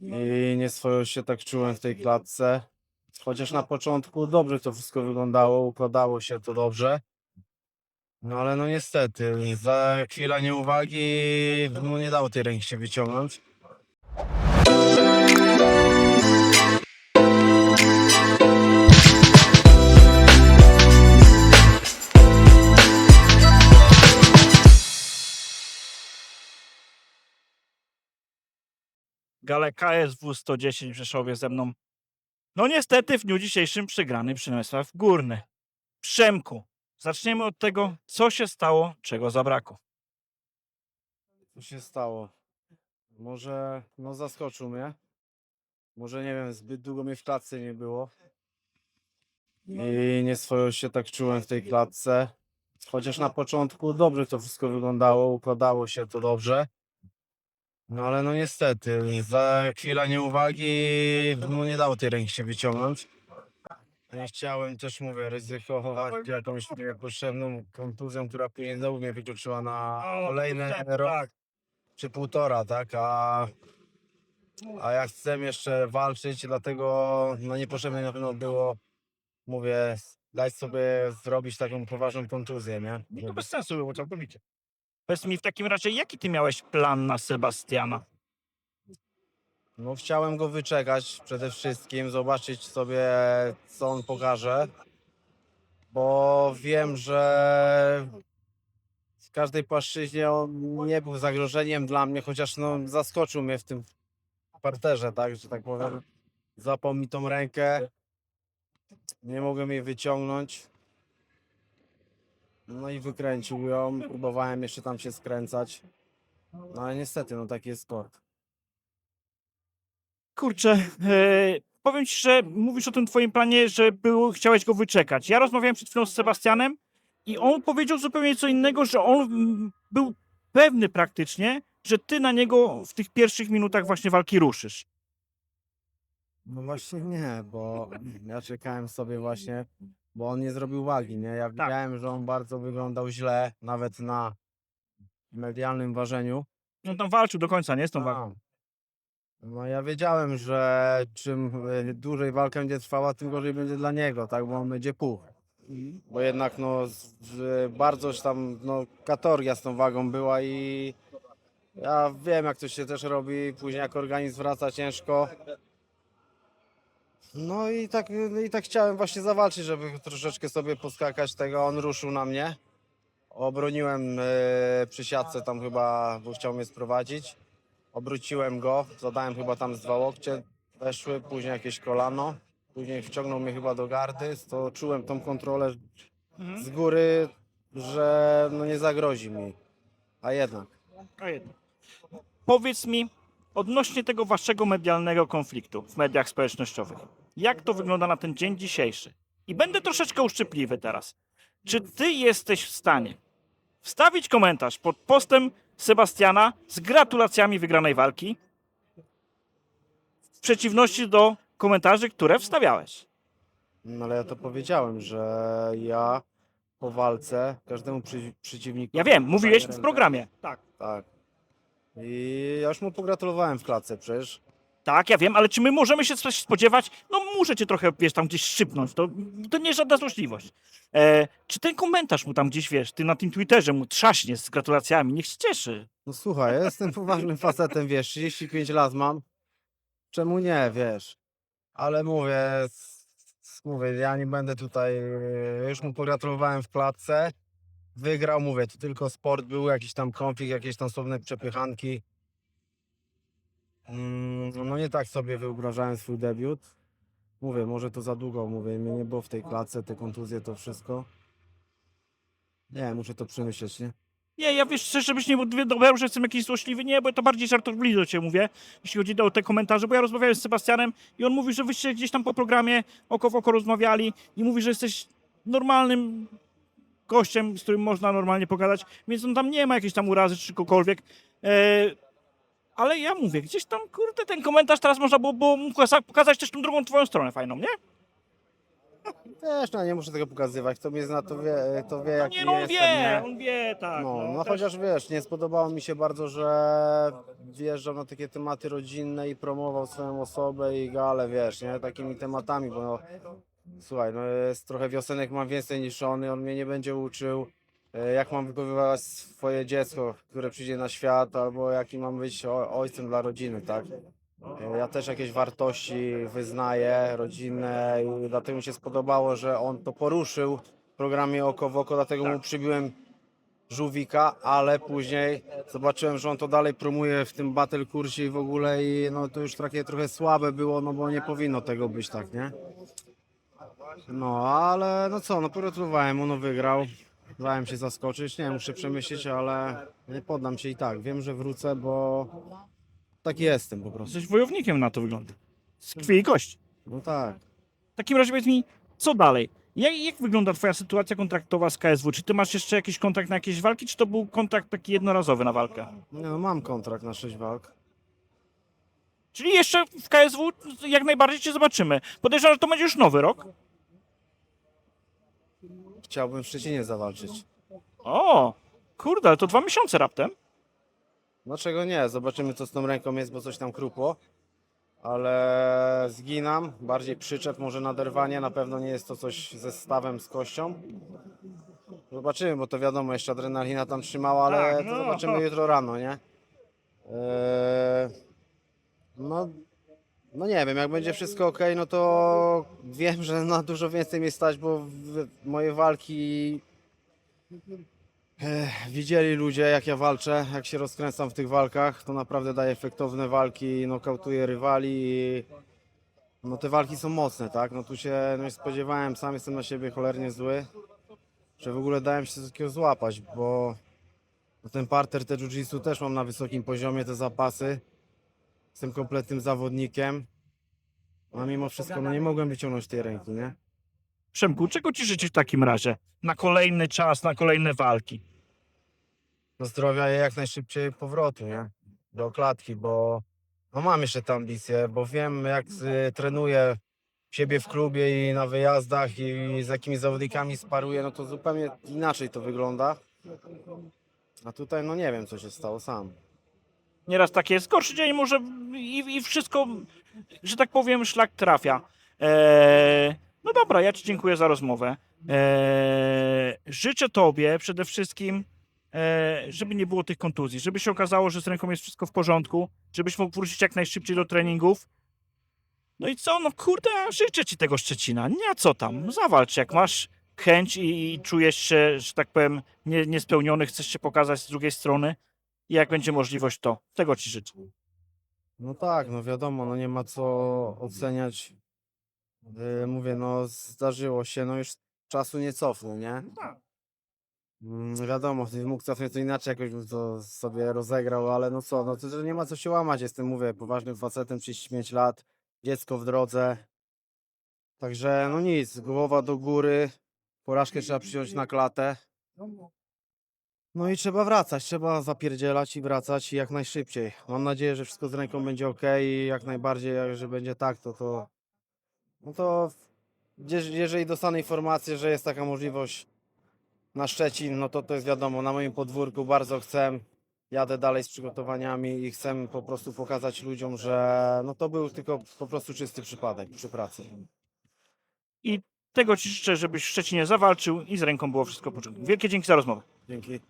i nie swojo się tak czułem w tej klatce. Chociaż na początku dobrze to wszystko wyglądało, układało się to dobrze. No ale no niestety, za chwilę nieuwagi no nie dało tej ręki się wyciągnąć. Gale KSW 110 w Rzeszowie ze mną. No niestety w dniu dzisiejszym przegrany Przemysław Górny. Przemku, zaczniemy od tego, co się stało, czego zabrakło. Co się stało? Może no zaskoczył mnie. Może nie wiem, zbyt długo mnie w klatce nie było. I nie swojo się tak czułem w tej klatce. Chociaż na początku dobrze to wszystko wyglądało, układało się to dobrze. No ale no niestety, za chwilę nieuwagi no nie dało tej ręki się wyciągnąć. Nie chciałem też, mówię, ryzykować jakąś niepotrzebną kontuzją, która później znowu mnie wykluczyła na kolejny rok czy półtora, tak? A, a ja chcę jeszcze walczyć, dlatego no niepotrzebne na pewno było, mówię, dać sobie zrobić taką poważną kontuzję, nie? I to bez sensu było całkowicie. Powiedz mi w takim razie, jaki ty miałeś plan na Sebastiana? No chciałem go wyczekać przede wszystkim, zobaczyć sobie, co on pokaże, bo wiem, że w każdej płaszczyźnie on nie był zagrożeniem dla mnie, chociaż no, zaskoczył mnie w tym parterze, tak, że tak powiem. Zapał mi tą rękę, nie mogłem jej wyciągnąć. No i wykręcił ją, próbowałem jeszcze tam się skręcać. No ale niestety, no taki jest sport. Kurczę, e, powiem ci, że mówisz o tym twoim planie, że był, chciałeś go wyczekać. Ja rozmawiałem przed chwilą z Sebastianem i on powiedział zupełnie co innego, że on mm, był pewny praktycznie, że ty na niego w tych pierwszych minutach właśnie walki ruszysz. No właśnie nie, bo ja czekałem sobie właśnie, bo on nie zrobił wagi, nie? Ja widziałem, że on bardzo wyglądał źle, nawet na medialnym ważeniu. On tam walczył do końca, nie? Z tą walką. A. No ja wiedziałem, że czym e, dłużej walka będzie trwała, tym gorzej będzie dla niego, tak? Bo on będzie puch. Bo jednak no z, z, tam no kategoria z tą wagą była i ja wiem jak to się też robi, później jak organizm wraca ciężko. No i tak, i tak chciałem właśnie zawalczyć, żeby troszeczkę sobie poskakać tego, on ruszył na mnie. Obroniłem e, przy siatce tam chyba, bo chciał mnie sprowadzić. Obróciłem go, zadałem chyba tam z dwa łokcie, weszły, później jakieś kolano. Później wciągnął mnie chyba do gardy, to czułem tą kontrolę Mhm. z góry, że no nie zagrozi mi. A jednak. A jedno. Powiedz mi odnośnie tego waszego medialnego konfliktu w mediach społecznościowych. Jak to wygląda na ten dzień dzisiejszy? I będę troszeczkę uszczypliwy teraz. Czy ty jesteś w stanie wstawić komentarz pod postem Sebastiana z gratulacjami wygranej walki w przeciwności do komentarzy, które wstawiałeś? No ale ja to powiedziałem, że ja po walce każdemu przy, przeciwnikowi... Ja wiem, mówiłeś w programie. Tak. Tak. I ja już mu pogratulowałem w klatce przecież. Tak, ja wiem, ale czy my możemy się coś spodziewać? No muszę cię trochę, wiesz, tam gdzieś szczypnąć, to, to nie żadna złośliwość. E, czy ten komentarz mu tam gdzieś, wiesz, ty na tym Twitterze mu trzaśnie z gratulacjami, niech się cieszy. No słuchaj, ja jestem poważnym facetem, wiesz, 35 lat mam. Czemu nie, wiesz? Ale mówię, mówię, ja nie będę tutaj, e, już mu pogratulowałem w klatce. Wygrał, mówię, to tylko sport był, jakiś tam konflikt, jakieś tam słowne przepychanki. Mm, No nie tak sobie wyobrażałem swój debiut. Mówię, może to za długo, mówię, mnie nie było w tej klatce, te kontuzje, to wszystko. Nie, muszę to przemyśleć, nie? Nie, ja wiesz, żebyś nie odebrał, że jestem jakiś złośliwy, nie, bo to bardziej żartobliwie do ciebie mówię, jeśli chodzi o te komentarze, bo ja rozmawiałem z Sebastianem i on mówi, że wyście gdzieś tam po programie oko w oko rozmawiali i mówi, że jesteś normalnym gościem, z którym można normalnie pogadać, więc on tam nie ma jakiejś tam urazy czy kogokolwiek. E, ale ja mówię, gdzieś tam, kurde, ten komentarz teraz można było, było pokazać też tą drugą twoją stronę fajną, nie? Też, no nie muszę tego pokazywać. Kto mnie zna, to wie, to wie jaki Nie, no on jestem, wie, nie? on wie, tak. No, no też- chociaż wiesz, nie spodobało mi się bardzo, że wjeżdżał na takie tematy rodzinne i promował swoją osobę i galę, wiesz, nie, takimi tematami, bo no, słuchaj, no jest trochę wiosenek, mam więcej niż on i on mnie nie będzie uczył, jak mam wychowywać swoje dziecko, które przyjdzie na świat, albo jaki mam być ojcem dla rodziny, tak. E, Ja też jakieś wartości wyznaję rodzinne i dlatego mi się spodobało, że on to poruszył w programie Oko w Oko, dlatego mu przybiłem żółwika, ale później zobaczyłem, że on to dalej promuje w tym battle kursie i w ogóle i no to już takie trochę słabe było, no bo nie powinno tego być tak, nie? No, ale no co, no pogratulowałem mu, no wygrał. Dałem się zaskoczyć, nie muszę przemyśleć, ale nie poddam się i tak. Wiem, że wrócę, bo taki jestem po prostu. Jesteś wojownikiem na to wygląda. Z krwi i kości. No tak. W takim razie powiedz mi, co dalej? Jak, jak wygląda twoja sytuacja kontraktowa z KSW? Czy ty masz jeszcze jakiś kontrakt na jakieś walki, czy to był kontrakt taki jednorazowy na walkę? Nie, no mam kontrakt na 6 walk. Czyli jeszcze w KSW jak najbardziej cię zobaczymy. Podejrzewam, że to będzie już nowy rok. Chciałbym w Szczecinie zawalczyć. O, kurde, ale to dwa miesiące raptem. Dlaczego nie? Zobaczymy co z tą ręką jest, bo coś tam krupło. Ale zginam, bardziej przyczep, może naderwanie, na pewno nie jest to coś ze stawem, z kością. Zobaczymy, bo to wiadomo, jeszcze adrenalina tam trzymała, ale Tak, to no. zobaczymy jutro rano, nie? Eee, no, no nie wiem, jak będzie wszystko ok, no to wiem, że na dużo więcej mnie stać, bo moje walki Ech, widzieli ludzie, jak ja walczę, jak się rozkręcam w tych walkach, to naprawdę daje efektowne walki, nokautuję rywali i no te walki są mocne, tak? No tu się no nie spodziewałem, sam jestem na siebie cholernie zły, że w ogóle dałem się takiego złapać, bo ten parter, te jiu-jitsu też mam na wysokim poziomie, te zapasy. Jestem kompletnym zawodnikiem, a mimo wszystko no nie mogłem wyciągnąć tej ręki, nie? Przemku, czego ci życzyć w takim razie? Na kolejny czas, na kolejne walki. no zdrowia i jak najszybciej powrotu, nie? Do klatki, bo no mam jeszcze te ambicje, bo wiem jak y, trenuję siebie w klubie i na wyjazdach i z jakimi zawodnikami sparuję, no to zupełnie inaczej to wygląda. A tutaj no nie wiem co się stało sam. Nieraz tak jest. Gorszy dzień może i, i wszystko, że tak powiem, szlak trafia. Eee, no dobra, ja Ci dziękuję za rozmowę. Eee, życzę Tobie przede wszystkim, eee, żeby nie było tych kontuzji, żeby się okazało, że z ręką jest wszystko w porządku, żebyś mógł wrócić jak najszybciej do treningów. No i co, no kurde, życzę Ci tego Szczecina. Nie, co tam? Zawalcz, jak masz chęć i, i czujesz się, że tak powiem, nie, niespełniony, chcesz się pokazać z drugiej strony. I jak będzie możliwość, to tego Ci życzę. No tak, no wiadomo, no nie ma co oceniać. Yy, mówię, no zdarzyło się, no już czasu nie cofnę, nie? Mm, wiadomo, gdyby mógł cofnąć to inaczej jakoś bym to sobie rozegrał, ale no co, no to, to nie ma co się łamać, jestem, mówię, poważnym facetem, 35 lat, dziecko w drodze. Także no nic, głowa do góry, porażkę trzeba przyjąć na klatę. No i trzeba wracać, trzeba zapierdzielać i wracać i jak najszybciej. Mam nadzieję, że wszystko z ręką będzie ok i jak najbardziej, jak- że będzie tak, to to... No to jeż- jeżeli dostanę informację, że jest taka możliwość na Szczecin, no to to jest wiadomo, na moim podwórku bardzo chcę, jadę dalej z przygotowaniami i chcę po prostu pokazać ludziom, że no to był tylko po prostu czysty przypadek przy pracy. Tego Ci życzę, żebyś w Szczecinie zawalczył i z ręką było wszystko porządku. Wielkie dzięki za rozmowę. Dzięki.